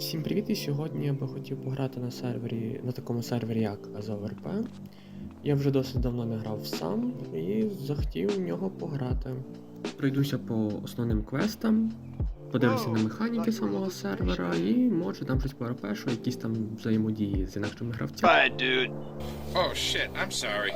Всім привіт! І сьогодні я би хотів пограти на сервері, на такому сервері, як АЗОВРП. Я вже досить давно не грав сам і захотів в нього пограти. Пройдуся по основним квестам, подивлюся на механіки самого сервера і може там щось поропешу, якісь там взаємодії з інакшими гравцями. Bye, dude. Oh shit, I'm sorry.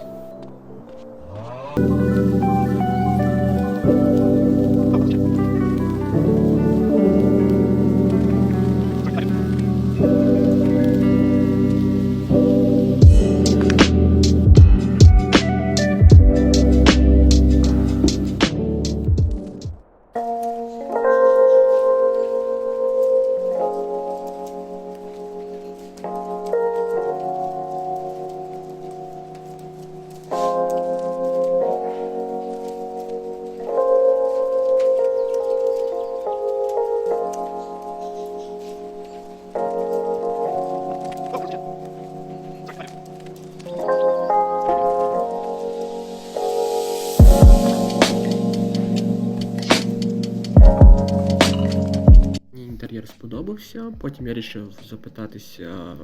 Сподобався. Потім я вирішив запитатися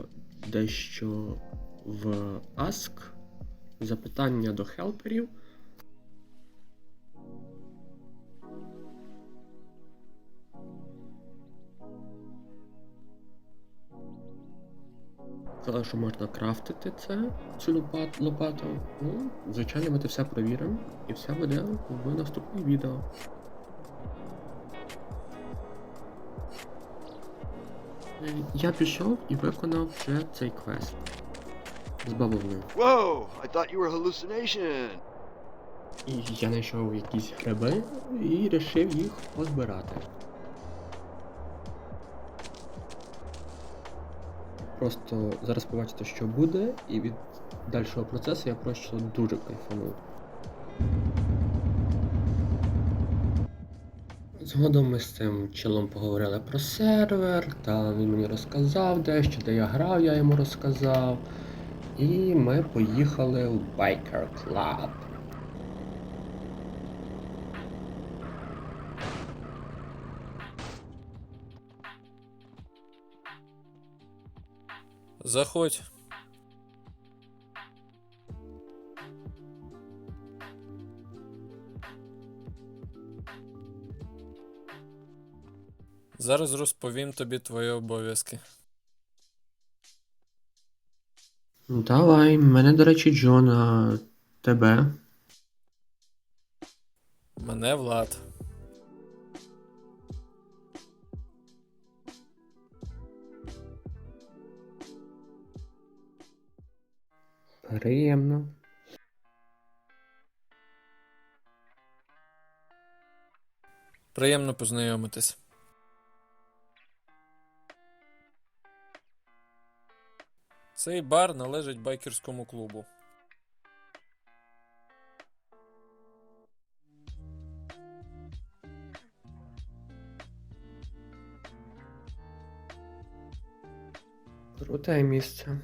дещо в Ask. Запитання до хелперів. Сказали, що можна крафтити це, цю лопат, лопату. Ну, звичайно, ми це все перевіримо і все буде в наступному відео. Я пішов і виконав вже цей квест. З бавовною. Whoa! I thought you were hallucination. І я знайшов якісь гриби і вирішив їх позбирати. Просто зараз побачите, що буде, і від дальшого процесу я просто дуже кайфанув. Згодом ми з цим челом поговорили про сервер, та він мені розказав дещо, де я грав, я йому розказав. І ми поїхали в Biker Club. Заходь. Зараз розповім тобі твої обов'язки. Давай, мене, до речі, Джон, а тебе. Мене Влад. Приємно. Приємно познайомитись. Цей бар належить байкерському клубу. Круте місце.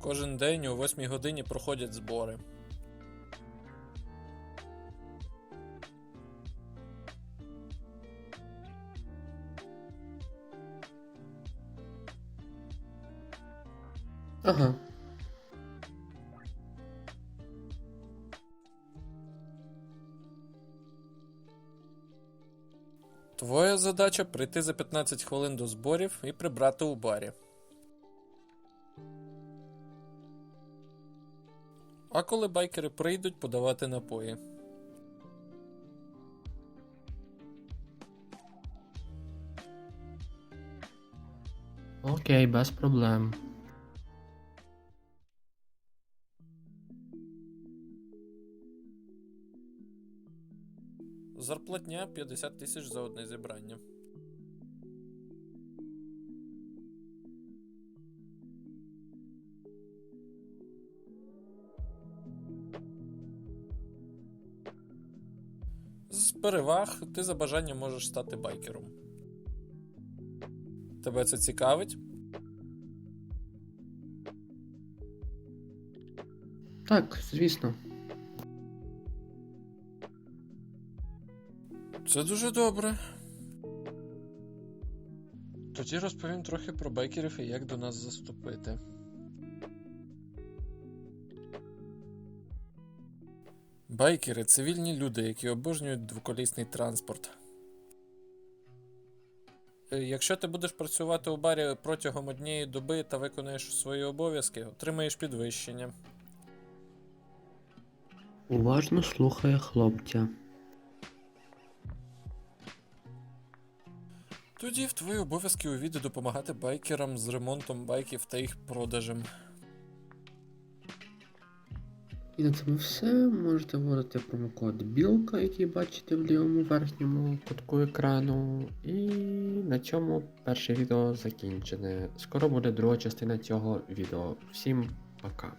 Кожен день о 8 годині проходять збори. Ага. Твоя задача прийти за 15 хвилин до зборів і прибрати у барі. А коли байкери прийдуть подавати напої. Окей, без проблем. Зарплатня 50 тисяч за одне зібрання. Переваг ти за бажанням можеш стати байкером. Тебе це цікавить? Так, звісно. Це дуже добре. Тоді розповім трохи про байкерів і як до нас заступити. Байкери цивільні люди, які обожнюють двоколісний транспорт. Е, Якщо ти будеш працювати у барі протягом однієї доби та виконуєш свої обов'язки, отримаєш підвищення. Уважно слухає хлопця. Тоді в твої обов'язки увійде допомагати байкерам з ремонтом байків та їх продажем. І на цьому все. Можете вводити промокод білка, який бачите в лівому верхньому кутку екрану. І на цьому перше відео закінчене. Скоро буде друга частина цього відео. Всім пока.